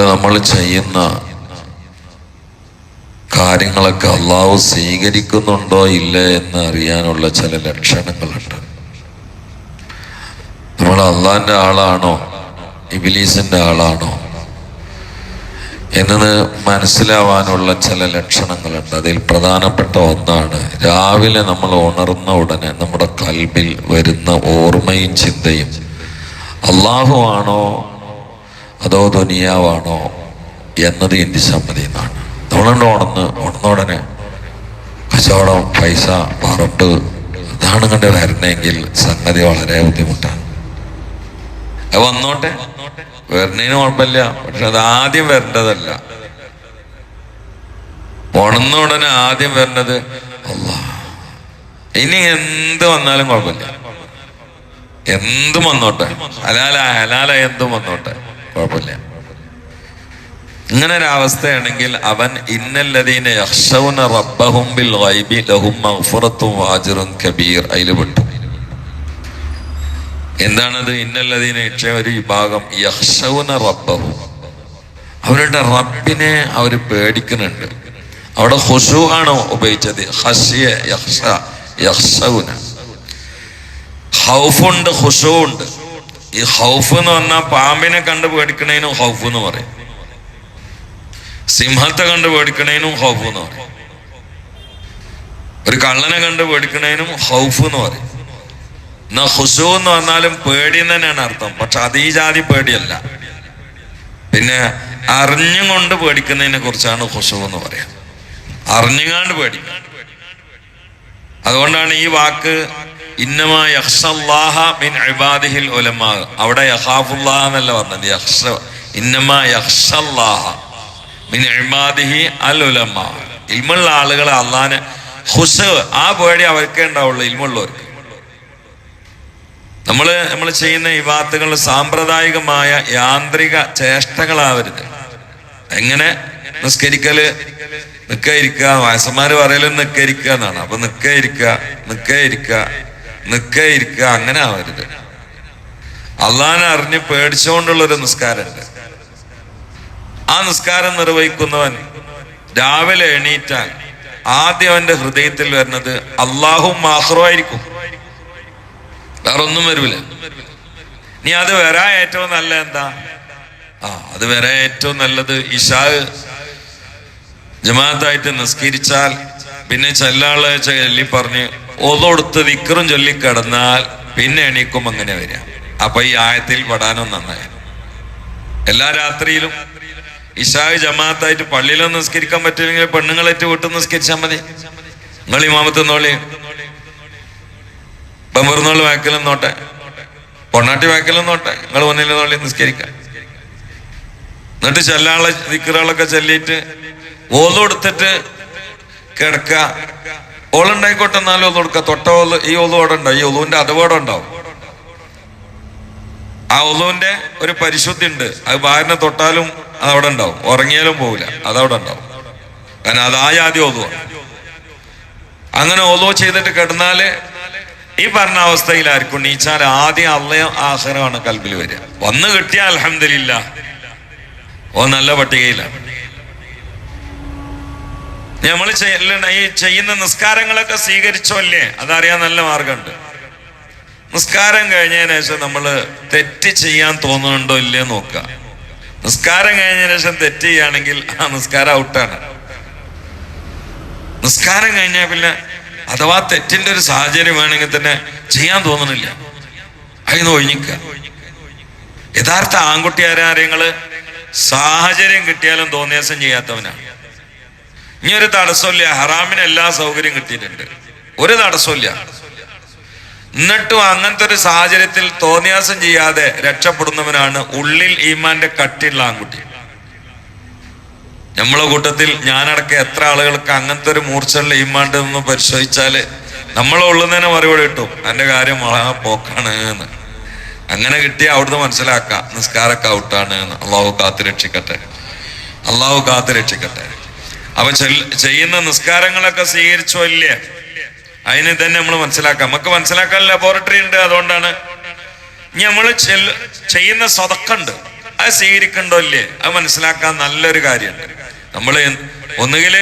നമ്മൾ ചെയ്യുന്ന കാര്യങ്ങളൊക്കെ അള്ളാഹു സ്വീകരിക്കുന്നുണ്ടോ ഇല്ലേ എന്ന് അറിയാനുള്ള ചില ലക്ഷണങ്ങളുണ്ട്. നമ്മൾ അള്ളാഹിന്റെ ആളാണോ? ഇബിലീസിന്റെ ആളാണോ? എന്നത് മനസ്സിലാവാനുള്ള ചില ലക്ഷണങ്ങളുണ്ട്. അതിൽ പ്രധാനപ്പെട്ട ഒന്നാണ് രാവിലെ നമ്മൾ ഉണർന്ന ഉടനെ നമ്മുടെ കൽബിൽ വരുന്ന ഓർമ്മയും ചിന്തയും. അള്ളാഹു ആണോ അതോ ദുനിയാവാണോ എന്നത് എന്റെ സമ്മതി എന്നാണ് നമ്മളുണ്ട് ഉണന്ന് ഉണന്നോടനെ കച്ചവടം പൈസ പറമ്പ് ഇതാണ് കണ്ട് വരണമെങ്കിൽ സംഗതി വളരെ ബുദ്ധിമുട്ടാണ്. വന്നോട്ടെ. വരണേന് കുഴപ്പമില്ല. പക്ഷെ അത് ആദ്യം വരേണ്ടതല്ല. ഉണന്ന ഉടനെ ആദ്യം വരേണ്ടത് ഇനി എന്ത് വന്നാലും കുഴപ്പമില്ല. എന്തും വന്നോട്ടെ. ഹലാല ഹലാല എന്തും വന്നോട്ടെ. കുഴപ്പമില്ല. ഇങ്ങനെ ഒരു അവസ്ഥയാണെങ്കിൽ അവൻ ഇന്നല്ലതീന യഹ്ഷൗന റബ്ബഹും ബിൽ ഗൈബി ലഹും കബീർ അതിൽ പെട്ടു. എന്താണത്? ഇന്നല്ലതീന യക്ഷ ഒരു വിഭാഗം യക്ഷവുന റബ്ബഹും. അവരുടെ റബ്ബിനെ അവർ പേടിക്കുന്നുണ്ട്. അവിടെ ഹുഷു ആണ് ഉപയോഗിച്ചത്. ഹസിയ യക്ഷ യക്ഷവുന ഹൗഫുണ്ട് ഹുസു ഉണ്ട് ഈ ഹൗഫ് എന്ന് പറഞ്ഞാൽ പാമ്പിനെ കണ്ട് പേടിക്കണേനും ഹൗഫ് എന്ന് പറയും. സിംഹത്തെ കണ്ട് പേടിക്കണേനും ഹൗഫ് എന്ന് പറയും. ഒരു കള്ളനെ കണ്ട് പേടിക്കണേനും ഹൗഫ് എന്ന് പറയും. എന്നാ ഹുസു എന്ന് പറഞ്ഞാലും പേടി തന്നെയാണ് അർത്ഥം. പക്ഷെ അതീ ജാതി പേടിയല്ല. പിന്നെ അറിഞ്ഞും കൊണ്ട് പേടിക്കുന്നതിനെ കുറിച്ചാണ് ഹുസു എന്ന് പറയാം അറിഞ്ഞുകാണ്ട് പേടി. അതുകൊണ്ടാണ് ഈ വാക്ക് അവിടെ ഇൽമുള്ള ആളുകൾ അള്ളാനെ ഹുസ് ആ പേടി അവർക്കേ ഉണ്ടാവുള്ളൂ ഇൽമുള്ളവർക്ക്. നമ്മൾ നമ്മൾ ചെയ്യുന്ന ഈ വാർത്തകൾ സാമ്പ്രദായികമായ യാന്ത്രിക ചേഷ്ടകളാവരുത്. എങ്ങനെ? നിസ്കരിക്കൽ നിക്ക ഇരിക്കുക വയസ്സന്മാര് പറയലും നിക്ക ഇരിക്കുക എന്നാണ്. അപ്പൊ നിക്ക ഇരിക്കുക നിക്ക ഇരിക്കുക നിക്ക ഇരിക്കുക അങ്ങനെ ആവരുത്. അള്ളാനെ അറിഞ്ഞ് പേടിച്ചുകൊണ്ടുള്ളൊരു നിസ്കാരമുണ്ട് ആ നിസ്കാരം നിർവഹിക്കുന്നവൻ രാവിലെ എണീറ്റാൽ ആദ്യം അവന്റെ ഹൃദയത്തിൽ വരുന്നത് അള്ളാഹും മാഹ്റുമായിരിക്കും വേറെ ഒന്നും വരൂല. നീ അത് വരാൻ ഏറ്റവും നല്ല എന്താ? ആ അത് വരാൻ ഏറ്റവും നല്ലത് ഇഷാ. ജമാഅത്തായിട്ട് നിസ്കരിച്ചാൽ പിന്നെ ചെല്ലാളെ ചൊല്ലി പറഞ്ഞ് ഒതൊടുത്ത് വിക്രം ചൊല്ലിക്കിടന്നാൽ പിന്നെ എണീക്കും അങ്ങനെ വരിക. അപ്പൊ ഈ ആയത്തിൽ പെടാനും നന്നായി. എല്ലാ രാത്രിയിലും ഇഷായ് ജമാഅത്തായിട്ട് പള്ളിയിലും നിസ്കരിക്കാൻ പറ്റില്ലെങ്കിൽ പെണ്ണുങ്ങളേറ്റ് വീട്ടിൽ നിസ്കരിച്ചാൽ മതി. നിങ്ങൾ ഇമാമത്ത് നോളി ബമ്പറുന്നോൾ വാക്കിലും നോട്ടെ പൊണ്ണാട്ടി വാക്കിലും നോട്ടെ നിങ്ങൾ മുന്നിൽ നോളി നിസ്കരിക്കാം എന്നിട്ട് ചെല്ലാളെ വിക്കറുകളൊക്കെ ചെല്ലിയിട്ട് ഓൽ കിടക്കുക. കിടക്ക ഓളുണ്ടായിക്കോട്ടെ എന്നാലും ഓൽ കൊടുക്കുക തൊട്ട ഓൽ ഈ ഒതു അവിടെ ഉണ്ടാവും. ഈ ഒലുവിന്റെ അതുപാടെ ഉണ്ടാവും. ആ ഒലുവിന്റെ ഒരു പരിശുദ്ധി ഉണ്ട്. അത് ഭാര്യനെ തൊട്ടാലും അതവിടെ ഉണ്ടാവും. ഉറങ്ങിയാലും പോവില്ല. അതവിടെ ഉണ്ടാവും. കാരണം അത് ആ ജാതി ഒതുവാണ് അങ്ങനെ ഓലോ ചെയ്തിട്ട് കിടന്നാൽ ഈ പറഞ്ഞ അവസ്ഥയിലായിരിക്കും നീച്ചാൽ ആദ്യം അള്ളയും ആഹ്റമാണ് കൽബിൽ വരിക. വന്ന് കിട്ടിയ അലഹമില്ല ഓ നല്ല പട്ടികയിലാണ്. നമ്മൾ ഈ ചെയ്യുന്ന നിസ്കാരങ്ങളൊക്കെ സ്വീകരിച്ചോ അല്ലേ? അതറിയാൻ നല്ല മാർഗമുണ്ട്. നിസ്കാരം കഴിഞ്ഞതിന് ശേഷം നമ്മൾ തെറ്റ് ചെയ്യാൻ തോന്നുന്നുണ്ടോ ഇല്ലേ നോക്കുക. നിസ്കാരം കഴിഞ്ഞതിന് ശേഷം തെറ്റ് ചെയ്യുകയാണെങ്കിൽ ആ നിസ്കാരം ഔട്ടാണ്. നിസ്കാരം കഴിഞ്ഞാൽ പിന്നെ അഥവാ തെറ്റിന്റെ ഒരു സാഹചര്യം വേണമെങ്കിൽ തന്നെ ചെയ്യാൻ തോന്നണില്ല അതിന് ഒഴിഞ്ഞിക്ക യഥാർത്ഥ ആൺകുട്ടി ആരാര്യങ്ങൾ സാഹചര്യം കിട്ടിയാലും തോന്നിയാസം ചെയ്യാത്തവനാണ്. ഇനി ഒരു തടസ്സമില്ല. ഹറാമിന് എല്ലാ സൗകര്യം കിട്ടിയിട്ടുണ്ട്. ഒരു തടസ്സമില്ല. എന്നിട്ടും അങ്ങനത്തെ ഒരു സാഹചര്യത്തിൽ തോന്നിയാസം ചെയ്യാതെ രക്ഷപ്പെടുന്നവനാണ് ഉള്ളിൽ ഈമാന്റെ കട്ടിയുള്ള ആൺകുട്ടി. നമ്മളെ കൂട്ടത്തിൽ ഞാനടക്കം എത്ര ആളുകൾക്ക് അങ്ങനത്തെ ഒരു മൂർച്ചയുള്ള ഈമാണ്ട് എന്ന് പരിശോധിച്ചാൽ നമ്മളെ ഉള്ളുന്നതിനെ മറുപടി കിട്ടും. അതിന്റെ കാര്യം മഹാ പോക്കാണ് എന്ന്. അങ്ങനെ കിട്ടിയ അവിടുന്ന് മനസ്സിലാക്കാം. നിസ്കാരൊക്കെ ഔട്ടാണ് അള്ളാഹു കാത്തു രക്ഷിക്കട്ടെ. അള്ളാഹു കാത്തു രക്ഷിക്കട്ടെ. അപ്പൊ ചെയ്യുന്ന നിസ്കാരങ്ങളൊക്കെ സ്വീകരിച്ചോ ഇല്ലേ അതിന് തന്നെ നമ്മൾ മനസ്സിലാക്കാം. നമുക്ക് മനസ്സിലാക്കാൻ ലബോറട്ടറി ഉണ്ട് അതുകൊണ്ടാണ്. ഇനി നമ്മൾ ചെയ്യുന്ന സ്വതക്കുണ്ട്. അത് സ്വീകരിക്കണ്ടോ ഇല്ലേ? അത് മനസ്സിലാക്കാൻ നല്ലൊരു കാര്യമുണ്ട്. നമ്മൾ ഒന്നുകിൽ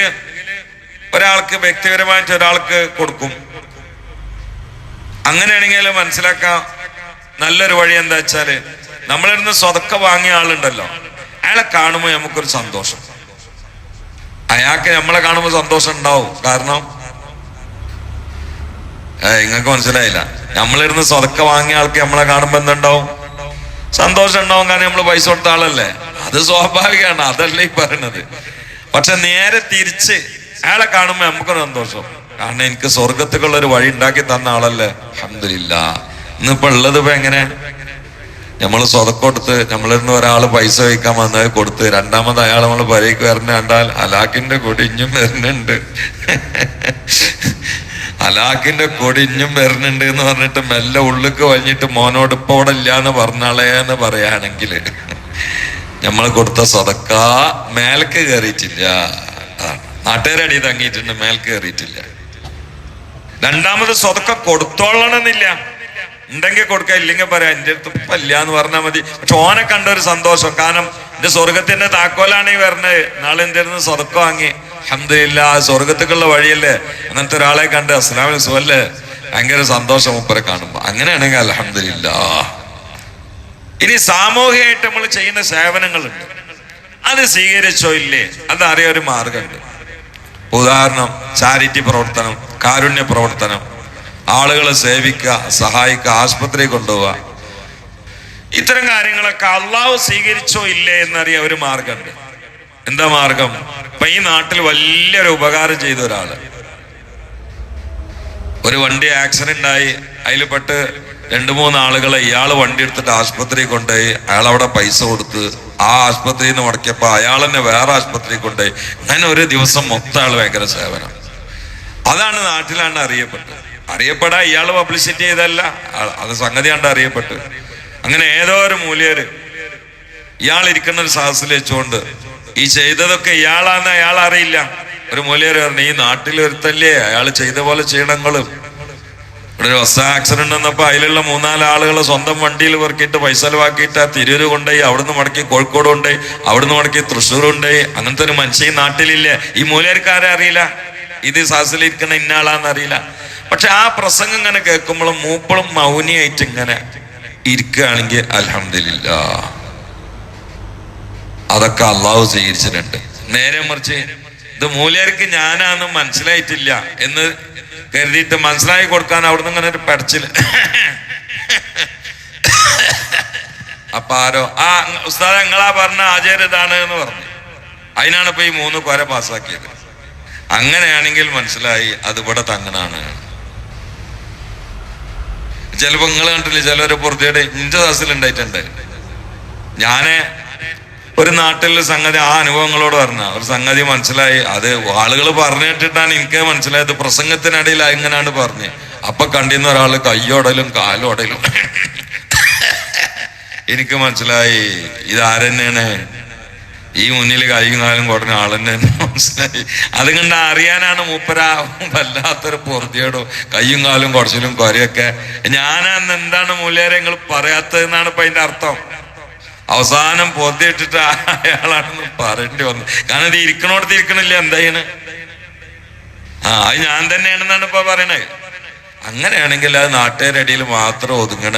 ഒരാൾക്ക് വ്യക്തിപരമായിട്ട് ഒരാൾക്ക് കൊടുക്കും. അങ്ങനെയാണെങ്കിൽ മനസ്സിലാക്കാം നല്ലൊരു വഴി എന്താ വെച്ചാൽ നമ്മളിരുന്ന് സ്വതക്ക വാങ്ങിയ ആളുണ്ടല്ലോ. അയാളെ കാണുമ്പോൾ നമുക്കൊരു സന്തോഷം. അയാൾക്ക് നമ്മളെ കാണുമ്പോൾ സന്തോഷം ഉണ്ടാവും. കാരണം നിങ്ങൾക്ക് മനസ്സിലായില്ല. നമ്മളിരുന്ന് സ്വതക്ക വാങ്ങിയ ആൾക്ക് നമ്മളെ കാണുമ്പോൾ എന്തുണ്ടാവും? സന്തോഷം ഉണ്ടാവും കാരണം നമ്മൾ പൈസ കൊടുത്ത ആളല്ലേ? അത് സ്വാഭാവികമാണ്. അതല്ലേ ഈ പറയണത്. പക്ഷെ നേരെ തിരിച്ച് അയാളെ കാണുമ്പോൾ നമുക്കൊരു സന്തോഷം. കാരണം എനിക്ക് സ്വർഗത്തുക്കുള്ള ഒരു വഴി ഉണ്ടാക്കി തന്ന ആളല്ലേ? അഹമ്മദില്ല ഇന്നിപ്പോ ഉള്ളത് ഇപ്പൊ എങ്ങനെ? നമ്മൾ സ്വതം കൊടുത്ത് നമ്മളിരുന്ന് ഒരാൾ പൈസ വയ്ക്കാൻ വന്നത് കൊടുത്ത് രണ്ടാമത് അയാൾ നമ്മൾ പരേക്ക് വരണ കണ്ടാൽ അലാക്കിന്റെ കൊടിഞ്ഞും വരുന്നുണ്ട്. അലാക്കിന്റെ കൊടിഞ്ഞും വരുന്നുണ്ട് എന്ന് പറഞ്ഞിട്ട് മെല്ലെ ഉള്ളിക്ക് വഞ്ഞിട്ട് മോനോട് ഇപ്പൊ ഇല്ലാന്ന് പറഞ്ഞാളേ എന്ന് പറയുകയാണെങ്കിൽ നമ്മൾ കൊടുത്ത സ്വതക്ക മേൽക്ക് കയറിയിട്ടില്ല നാട്ടുകാരടി തങ്ങിയിട്ടുണ്ട് മേൽക്ക് കയറിയിട്ടില്ല രണ്ടാമത് സ്വതക്ക കൊടുത്തോളണമെന്നില്ല. ഉണ്ടെങ്കിൽ കൊടുക്കുക ഇല്ലെങ്കിൽ പറയാം എന്റെ അടുത്ത് ഇപ്പൊ ഇല്ല എന്ന് പറഞ്ഞാൽ മതി. പക്ഷെ ഓനെ കണ്ട ഒരു സന്തോഷം. കാരണം എന്റെ സ്വർഗത്തിന്റെ താക്കോലാണ് ഈ വരണത് നാളെ എന്റെ അടുത്ത് സ്വർഗം വാങ്ങി. അഹമ്മദില്ല സ്വർഗത്തേക്കുള്ള വഴിയല്ലേ. അങ്ങനത്തെ ഒരാളെ കണ്ട് അസ്ലാം സുഖല്ലേ ഭയങ്കര സന്തോഷം മുപ്പരെ കാണുമ്പോ. അങ്ങനെയാണെങ്കിൽ അലഹമില്ല ഇനി സാമൂഹികമായിട്ട് നമ്മൾ ചെയ്യുന്ന സേവനങ്ങളുണ്ട്. അത് സ്വീകരിച്ചോ ഇല്ലേ? അതറിയ ഒരു മാർഗമുണ്ട് ഉദാഹരണം ചാരിറ്റി പ്രവർത്തനം കാരുണ്യ പ്രവർത്തനം. ആളുകളെ സേവിക്കുക സഹായിക്കുക ആശുപത്രി കൊണ്ടുപോവുക. ഇത്തരം കാര്യങ്ങളൊക്കെ അള്ളാഹു സ്വീകരിച്ചോ ഇല്ലേ എന്നറിയാൻ ഒരു മാർഗമുണ്ട്. എന്താ മാർഗം? ഇപ്പൊ ഈ നാട്ടിൽ വലിയൊരു ഉപകാരം ചെയ്ത ഒരാൾ. ഒരു വണ്ടി ആക്സിഡന്റ് ആയി അതിൽ പെട്ട് രണ്ടു മൂന്ന് ആളുകളെ ഇയാൾ വണ്ടി എടുത്തിട്ട് ആശുപത്രി കൊണ്ടുപോയി അയാൾ അവിടെ പൈസ കൊടുത്ത് ആ ആശുപത്രിയിൽ നിന്ന് മുടക്കിയപ്പോ അയാൾ തന്നെ വേറെ ആശുപത്രി കൊണ്ടുപോയി. അങ്ങനെ ഒരു ദിവസം മൊത്തം ആൾ ഭയങ്കര സേവനം. അതാണ് നാട്ടിലാണ് അറിയപ്പെട്ടത്. അറിയപ്പെടാ ഇയാൾ പബ്ലിസിറ്റി ചെയ്തല്ല അത് സംഗതി കണ്ട് അറിയപ്പെട്ടു. അങ്ങനെ ഏതോ ഒരു മൂല്യര് ഇയാൾ ഇരിക്കുന്ന ഒരു സാഹസിൽ വെച്ചുകൊണ്ട് ഈ ചെയ്തതൊക്കെ ഇയാളാന്ന് അയാൾ അറിയില്ല. ഒരു മൂല്യര് പറഞ്ഞു ഈ നാട്ടിൽ ഒരുത്തല്ലേ അയാൾ ചെയ്ത പോലെ ചെയ്യണങ്ങളും? ഇവിടെ ഒരു ബസ് ആക്സിഡന്റ് വന്നപ്പോ അതിലുള്ള മൂന്നാൽ ആളുകൾ സ്വന്തം വണ്ടിയിൽ പെറുക്കിയിട്ട് പൈസ ചെലവാക്കിയിട്ട് ആ തിരൂര് കൊണ്ടുപോയി അവിടുന്ന് മടക്കി കോഴിക്കോട് കൊണ്ടുപോയി അവിടുന്ന് മടക്കി തൃശ്ശൂർ കൊണ്ടുപോയി. അങ്ങനത്തെ ഒരു മനുഷ്യ നാട്ടിലില്ലേ? ഈ മൂലർക്കാരെ അറിയില്ല. ഇത് സാസിലിരിക്കുന്ന ഇന്ന ആളാന്ന് അറിയില്ല. പക്ഷെ ആ പ്രസംഗം ഇങ്ങനെ കേൾക്കുമ്പോഴും മൂപ്പളും മൗനിയായിട്ട് ഇങ്ങനെ ഇരിക്കുകയാണെങ്കിൽ അലഹമില്ല അതൊക്കെ അള്ളാഹു സ്വീകരിച്ചിട്ടുണ്ട്. നേരെ മറിച്ച് ഇത് മൂലർക്ക് ഞാനാന്ന് മനസ്സിലായിട്ടില്ല എന്ന് കരുതിയിട്ട് മനസ്സിലാക്കി കൊടുക്കാൻ അവിടുന്ന് ഇങ്ങനെ ഒരു പടച്ചിൽ. അപ്പൊ ആരോ ആ ഉസ്താദ് നിങ്ങളാ പറഞ്ഞ ആചാര്യ ഇതാണ് എന്ന് പറഞ്ഞു. അതിനാണ് ഇപ്പൊ ഈ മൂന്ന് കൊര പാസ്സാക്കിയത്. അങ്ങനെയാണെങ്കിൽ മനസ്സിലായി അത് ഇവിടെ തങ്ങനാണ്. പെങ്ങൾ കണ്ടില്ലേ ചിലവരെ പുറത്തേടെ നിന്റെ ദാസിൽ ഉണ്ടായിട്ടുണ്ട്. ഞാൻ ഒരു നാട്ടിലെ സംഗതി ആ അനുഭവങ്ങളോട് പറഞ്ഞ ഒരു സംഗതി മനസ്സിലായി. അത് ആളുകൾ പറഞ്ഞു കേട്ടിട്ടാണ് എനിക്ക് മനസ്സിലായത്. പ്രസംഗത്തിനിടയിൽ എങ്ങനെയാണ് പറഞ്ഞ്. അപ്പൊ കണ്ടിരുന്ന ഒരാൾ കയ്യോടലും കാലോടലും. എനിക്ക് മനസ്സിലായി. ഇത് ആരെന്നെയാണ് ഈ മുന്നിൽ കൈയും കാലും കൊടുക്കുന്ന ആളെന്നെ മനസ്സിലായി അതുകൊണ്ട് കണ്ട് അറിയാനാണ് മൂപ്പര വല്ലാത്തൊരു പൊറുതിയോടും കയ്യും കാലും കുറച്ചിലും കൊരയൊക്കെ. ഞാനന്ന് എന്താണ് മൂല്യരെ നിങ്ങൾ പറയാത്തതെന്നാണ് ഇപ്പൊ അതിന്റെ അർത്ഥം. അവസാനം പൊറുതിയിട്ടിട്ട് അയാളാണെന്ന് പറയേണ്ടി വന്നു. കാരണം ഇത് ഇരിക്കണോടത്ത് ഇരിക്കണില്ല എന്താ ചെയ്യണ്? ആ അത് ഞാൻ തന്നെയാണെന്നാണ് ഇപ്പൊ പറയണേ അങ്ങനെയാണെങ്കിൽ അത് നാട്ടുകാരടിയിൽ മാത്രം ഒതുങ്ങണ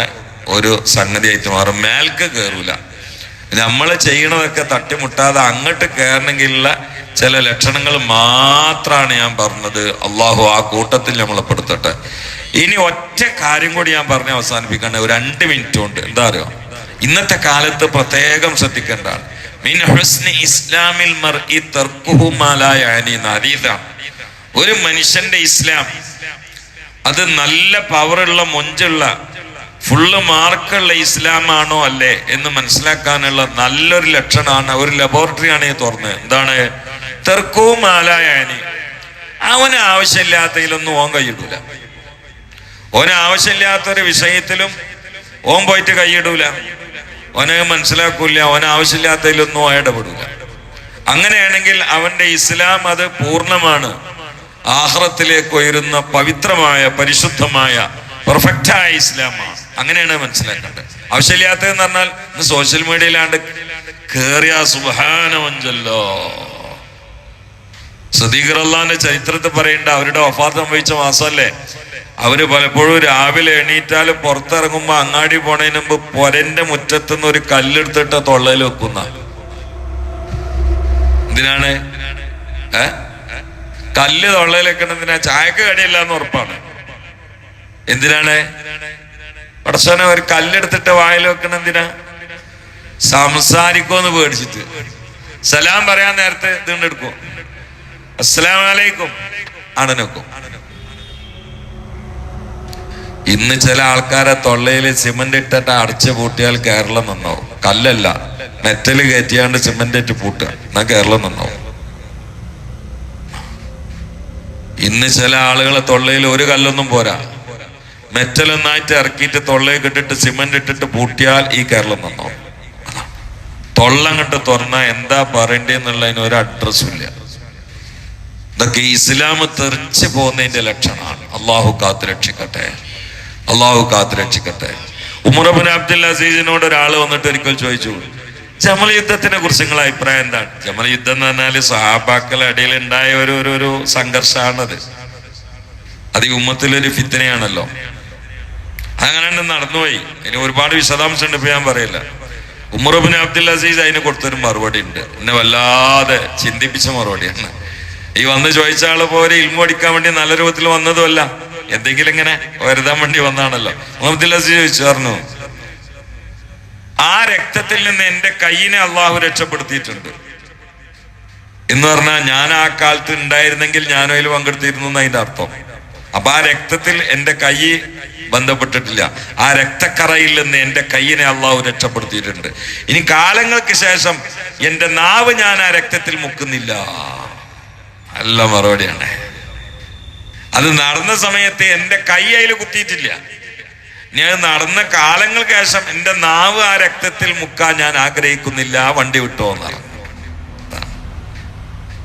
ഒരു സംഗതിയായിട്ട് മാറും. മേൽക്ക് കയറൂല നമ്മൾ ചെയ്യണതൊക്കെ തട്ടിമുട്ടാതെ അങ്ങോട്ട് കയറണമെങ്കിലുള്ള ചില ലക്ഷണങ്ങൾ മാത്രമാണ് ഞാൻ പറഞ്ഞത്. അള്ളാഹു ആ കൂട്ടത്തിൽ നമ്മളെ പെടുത്തട്ടെ. ഇനി ഒറ്റ കാര്യം കൂടി ഞാൻ പറഞ്ഞ് അവസാനിപ്പിക്കണേ. ഒരു രണ്ട് മിനിറ്റ് കൊണ്ട് എന്താ അറിയോ? ഇന്നത്തെ കാലത്ത് പ്രത്യേകം ശ്രദ്ധിക്കേണ്ടതാണ്. മിൻ ഹുസ്നി ഇസ്ലാമിൽ മർ. ഒരു മനുഷ്യന്റെ ഇസ്ലാം അത് നല്ല പവറുള്ള മൊഞ്ചുള്ള ഫുള്ള് മാർക്കുള്ള ഇസ്ലാമാണോ അല്ലേ എന്ന് മനസ്സിലാക്കാനുള്ള നല്ലൊരു ലക്ഷണമാണ് ഒരു ലബോറട്ടറിയാണ് ഈ തുറന്നത് എന്താണ്? തെർക്കവും മാലായാനി അവന് ആവശ്യമില്ലാത്തതിലൊന്നും ഓൻ കൈയിടൂല. ഓന് ആവശ്യമില്ലാത്തൊരു വിഷയത്തിലും ഓൻ പോയിട്ട് കൈയിടൂല. ഓനെ മനസ്സിലാക്കൂല ഓന് ആവശ്യമില്ലാത്തതിലൊന്നും ഓ ഇടപെടൂല. അങ്ങനെയാണെങ്കിൽ അവന്റെ ഇസ്ലാം അത് പൂർണമാണ്. ആഹ്റത്തിലേക്ക് ഉയരുന്ന പവിത്രമായ പരിശുദ്ധമായ പെർഫെക്റ്റായ ഇസ്ലാമാണ്. അങ്ങനെയാണ് മനസ്സിലാക്കേണ്ടത്. ആവശ്യമില്ലാത്തതെന്ന് പറഞ്ഞാൽ സോഷ്യൽ മീഡിയയിലാണ്ട് കേറിയ സുബാനമഞ്ചല്ലോ സദീഖർ അള്ളാന്റെ ചരിത്രത്തിൽ പറയണ്ട അവരുടെ വഫാത്ത് സംഭവിച്ച മാസമല്ലേ? അവർ പലപ്പോഴും രാവിലെ എണീറ്റാൽ പുറത്തിറങ്ങുമ്പോ അങ്ങാടി പോണതിന് മുമ്പ് പൊരന്റെ മുറ്റത്തുനിന്ന് ഒരു കല്ലെടുത്തിട്ട് തൊള്ളയിൽ വെക്കുന്ന. എന്തിനാണ്? കല്ല് തൊള്ളയിൽ വെക്കണതിനാ ചായക്ക് കടിയില്ല എന്ന് ഉറപ്പാണ്. എന്തിനാണ്? പടച്ചോനെ ഒരു കല്ലെടുത്തിട്ട് വായിൽ വെക്കണം എന്തിനാ? സംസാരിക്കോന്ന് പേടിച്ചിട്ട്. സലാം പറയാൻ നേരത്തെ ഇതുകൊണ്ട് വലൈക്കും അണനൊക്കും ഇന്ന് ചില ആൾക്കാരെ തൊള്ളയിൽ സിമന്റ് ഇട്ടിട്ട് അടച്ചു പൂട്ടിയാൽ കേരളം നന്നാവും. കല്ലല്ല. മെറ്റൽ കയറ്റിയാണ്ട് സിമന്റ് ഇട്ട് പൂട്ടുക. എന്നാ കേരളം നന്നാവും. ഇന്ന് ചില ആളുകളെ തൊള്ളയിൽ ഒരു കല്ലൊന്നും പോരാ. മെറ്റലൊന്നായിട്ട് ഇറക്കിയിട്ട് തൊള്ളയിൽ ഇട്ടിട്ട് സിമന്റ് ഇട്ടിട്ട് പൂട്ടിയാൽ ഈ കേരളം നന്നാവും. കണ്ട് തുറന്ന എന്താ പറയണ്ടെന്നുള്ളതിന് ഒരു അഡ്രസ്സും ഇല്ല. ഇതൊക്കെ ഇസ്ലാം തെറിച്ച് പോകുന്നതിന്റെ ലക്ഷണമാണ്. അള്ളാഹു കാത്ത് രക്ഷിക്കട്ടെ. അള്ളാഹു കാത്ത് രക്ഷിക്കട്ടെ. ഉമറബിൻ അബ്ദുൽ അസീസിനോട് ഒരാൾ വന്നിട്ട് ഒരിക്കൽ ചോദിച്ചു ജമൽ യുദ്ധത്തിനെ കുറിച്ച് നിങ്ങളെ അഭിപ്രായം എന്താണ്? ജമൽ യുദ്ധം എന്ന് പറഞ്ഞാൽ സഹാബാക്കളുടെ ഇടയിൽ ഉണ്ടായ ഒരു ഒരു സംഘർഷമാണത് അത് ഈ ഉമ്മത്തിലൊരു ഫിത്തനയാണല്ലോ അങ്ങനെ നടന്നുപോയി. ഇനി ഒരുപാട് വിശദാംശം ഉണ്ട് ഇപ്പൊ ഞാൻ പറയില്ല. ഉമറുബിൻ അബ്ദുൽ അസീസ് അതിന് കൊടുത്തൊരു മറുപടി ഉണ്ട്. എന്നെ വല്ലാതെ ചിന്തിപ്പിച്ച മറുപടിയാണ്. ഈ വന്ന് ചോദിച്ച ആൾ പോലെ ഇൽമു അടിക്കാൻ വേണ്ടി നല്ല രൂപത്തിൽ വന്നതുമല്ല. എന്തെങ്കിലും ഇങ്ങനെ വരുതാൻ വേണ്ടി വന്നാണല്ലോ. മുഹമ്മദ് ചോദിച്ചു പറഞ്ഞു ആ രക്തത്തിൽ നിന്ന് എന്റെ കൈയിനെ അള്ളാഹു രക്ഷപ്പെടുത്തിയിട്ടുണ്ട്. എന്ന് പറഞ്ഞാൽ ഞാൻ ആ കാലത്ത് ഉണ്ടായിരുന്നെങ്കിൽ ഞാനും അതിൽ പങ്കെടുത്തിരുന്നു അതിന്റെ അർത്ഥം. അപ്പൊ ആ രക്തത്തിൽ എന്റെ കൈ ബന്ധപ്പെട്ടിട്ടില്ല. ആ രക്തക്കറയിൽ നിന്ന് എന്റെ കൈയിനെ അള്ളാഹു രക്ഷപ്പെടുത്തിയിട്ടുണ്ട്. ഇനി കാലങ്ങൾക്ക് ശേഷം എന്റെ നാവ് ഞാൻ ആ രക്തത്തിൽ മുക്കുന്നില്ല. നല്ല മറുപടിയാണ്. അത് നടന്ന സമയത്ത് എന്റെ കൈ അതിൽ കുത്തിയിട്ടില്ല. ഞാൻ നടന്ന കാലങ്ങൾക്ക് ശേഷം എന്റെ നാവ് ആ രക്തത്തിൽ മുക്കാൻ ഞാൻ ആഗ്രഹിക്കുന്നില്ല വണ്ടി വിട്ടോ എന്ന്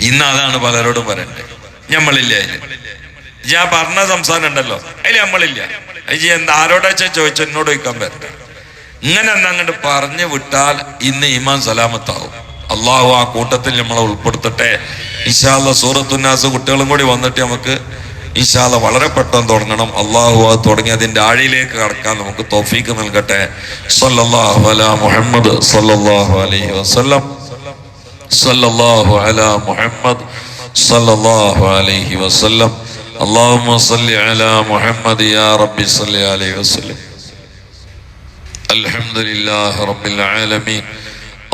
ഇന്ന് അതാണ് പലരോടും പറയണ്ടത് ഞമ്മളില്ല അതിൽ ഞാൻ പറഞ്ഞ സംസാരം ഉണ്ടല്ലോ. അതിൽ നമ്മളില്ല അജി എന്താ ആരോടാ ചോദിച്ചു എന്നോട് ചോദിക്കാൻ പറ്റ ഇങ്ങനെ എന്താ അങ്ങോട്ട് പറഞ്ഞു വിട്ടാൽ ഇന്ന് ഇമാൻ സലാമത്താവും. അള്ളാഹു ആ കൂട്ടത്തിൽ നമ്മളെ ഉൾപ്പെടുത്തട്ടെ. ഇഷാല്ല സൂറത്തുന്നാസ് കുട്ടികളും കൂടി വന്നിട്ട് നമുക്ക് ഇഷാല വളരെ പെട്ടെന്ന് തുടങ്ങണം അള്ളാഹു അത് തുടങ്ങി അതിന്റെ ആഴിയിലേക്ക് കടക്കാൻ നമുക്ക് തോഫീക്ക് നൽകട്ടെ സല്ലല്ലാഹു അലാ മുഹമ്മദ് സല്ലല്ലാഹു അലൈഹി വസല്ലം സല്ലല്ലാഹു അലാ മുഹമ്മദ് സല്ലല്ലാഹു അലൈഹി വസല്ലം اللهم صل على محمد يا رب صل عليه وسلم الحمد لله رب العالمين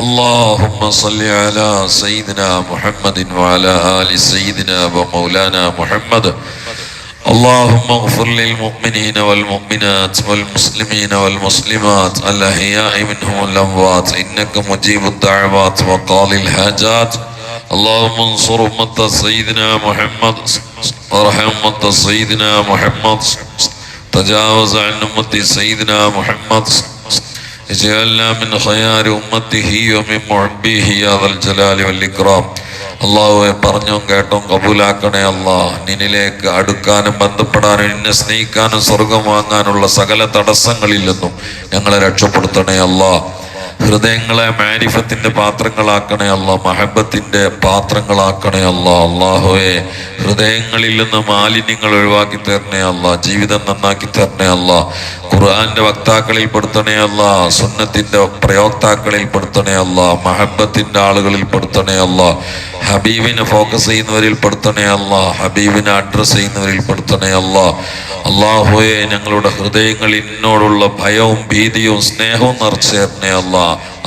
اللهم صل على سيدنا محمد وعلى آل سيدنا ومولانا محمد. اللهم اغفر للمؤمنين والمؤمنات والمسلمين والمسلمات الأحياء منهم والأموات إنك مجيب الدعوات وقاضي الحاجات. اللهم انصر أمة سيدنا محمد. وارحم أمة سيدنا محمد. تجاوز عن أمة سيدنا محمد. اجعلنا من خيار أمته ومن محبيه يا ذا الجلال والإكرام അള്ളാഹുവെ പറഞ്ഞും കേട്ടും കബൂലാക്കണേ അല്ലാ നിന്നിലേക്ക് അടുക്കാനും ബന്ധപ്പെടാനും നിന്നെ സ്നേഹിക്കാനും സ്വർഗം വാങ്ങാനുള്ള സകല തടസ്സങ്ങളിൽ നിന്നും ഞങ്ങളെ രക്ഷപ്പെടുത്തണേ അല്ലാ ഹൃദയങ്ങളെ മാരിഫത്തിന്റെ പാത്രങ്ങളാക്കണേ അല്ല മഹബത്തിന്റെ പാത്രങ്ങളാക്കണേ അല്ല അള്ളാഹുവെ ഹൃദയങ്ങളിൽ നിന്ന് മാലിന്യങ്ങൾ ഒഴിവാക്കി തരണേ അല്ല ജീവിതം നന്നാക്കി തരണേ അല്ല ഖുർആന്റെ വക്താക്കളിൽ പെടുത്തണേ അല്ല സുന്നത്തിന്റെ പ്രയോക്താക്കളിൽ പെടുത്തണേ അല്ല മഹബത്തിന്റെ ആളുകളിൽ പെടുത്തണേ അല്ല ഹബീബിനെ ഫോക്കസ് ചെയ്യുന്നവരിൽ പെടുത്തണേ അല്ല ഹബീബിനെ അഡ്രസ് ചെയ്യുന്നവരിൽ പെടുത്തണേ അല്ല. അള്ളാഹുയെ ഞങ്ങളുടെ ഹൃദയങ്ങളിൽ എന്നോടുള്ള ഭയവും ഭീതിയും സ്നേഹവും നിറച്ചേരണേ അല്ല.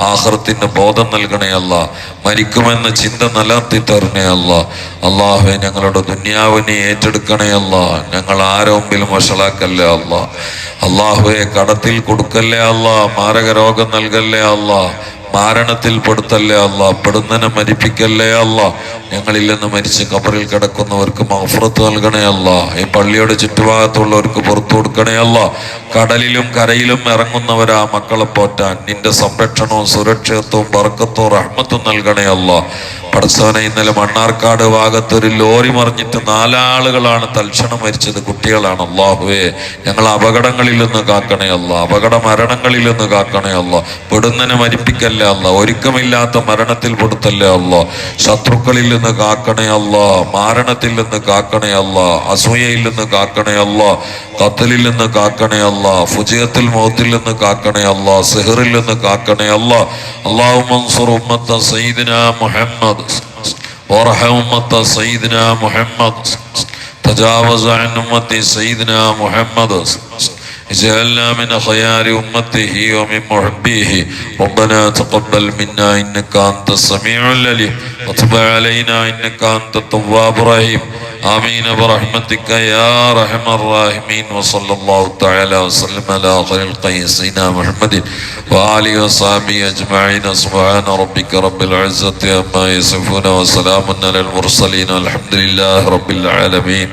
ആഹൃത്തിന്റെ ബോധം നൽകണേ അല്ല മരിക്കുമെന്ന ചിന്ത നിലർത്തി തരണേ അല്ല അള്ളാഹുവെ ഞങ്ങളുടെ ദുന്യാവിനെ ഏറ്റെടുക്കണേ അല്ല ഞങ്ങൾ ആരോമ്പിലും വഷളാക്കല്ലേ അല്ല അള്ളാഹുവെ കടത്തിൽ കൊടുക്കല്ലേ അല്ല മാരക രോഗം നൽകല്ലേ അല്ല മാരണത്തിൽ പെടുത്തല്ലേ അല്ല? പെടുന്നനെ മരിപ്പിക്കല്ലേ അല്ല? ഞങ്ങളിൽ നിന്ന് മരിച്ച് കബറിൽ കിടക്കുന്നവർക്ക് മഫ്രത്ത് നൽകണേ അല്ല. ഈ പള്ളിയുടെ ചുറ്റുഭാഗത്തുള്ളവർക്ക് പുറത്തു കൊടുക്കണേ അല്ല. കടലിലും കരയിലും ഇറങ്ങുന്നവരാ മക്കളെ പോറ്റാൻ. നിന്റെ സംരക്ഷണവും സുരക്ഷിതത്വവും ബർക്കത്തും റഹ്മത്തും നൽകണേ അല്ല. പടസവനെ ഇന്നലെ മണ്ണാർക്കാട് ഭാഗത്ത് ഒരു ലോറി മറിഞ്ഞിട്ട് നാലാളുകളാണ് തൽക്ഷണം മരിച്ചത്. കുട്ടികളാണ്. അള്ളാഹുവേ ഞങ്ങൾ അപകടങ്ങളിൽ നിന്ന് കാക്കണേ അല്ല. അപകട മരണങ്ങളിൽ നിന്ന് കാക്കണേ അല്ല. പെടുന്നനെ മരിപ്പിക്കല്ലേ അല്ല ഒരുക്കമില്ലാത്ത മരണത്തിൽ പെടുത്തല്ലേ അല്ല ശത്രുക്കളിൽ നിന്ന് കാക്കണേ അല്ല മാരണത്തിൽ നിന്ന് കാക്കണേ അല്ല അസൂയയിൽ നിന്ന് കാക്കണേ അല്ല കത്തലിൽ നിന്ന് കാക്കണേ അല്ല ഫുജിയത്തിൽ മൗത്തിൽ നിന്ന് കാക്കണേ അല്ല സെഹറിൽ നിന്ന് കാക്കണേ അല്ല അള്ളാഹു മൻസുർ ഉമ്മത്ത സയ്യിദിന മുഹമ്മദ് وارحم أمة سيدنا محمد تجاوز عن أمة سيدنا محمد اجعلنا من خيار أمته ومن محبيه. ربنا تقبل منا إنك أنت السميع العليم. وتب علينا إنك أنت التواب الرحيم. آمين برحمتك يا أرحم الراحمين. وصلى الله تعالى وسلم على خير الخلق سيدنا محمد وآله وصحبه أجمعين. سبحان ربك رب العزة عما يصفون وسلام على المرسلين والحمد لله رب العالمين.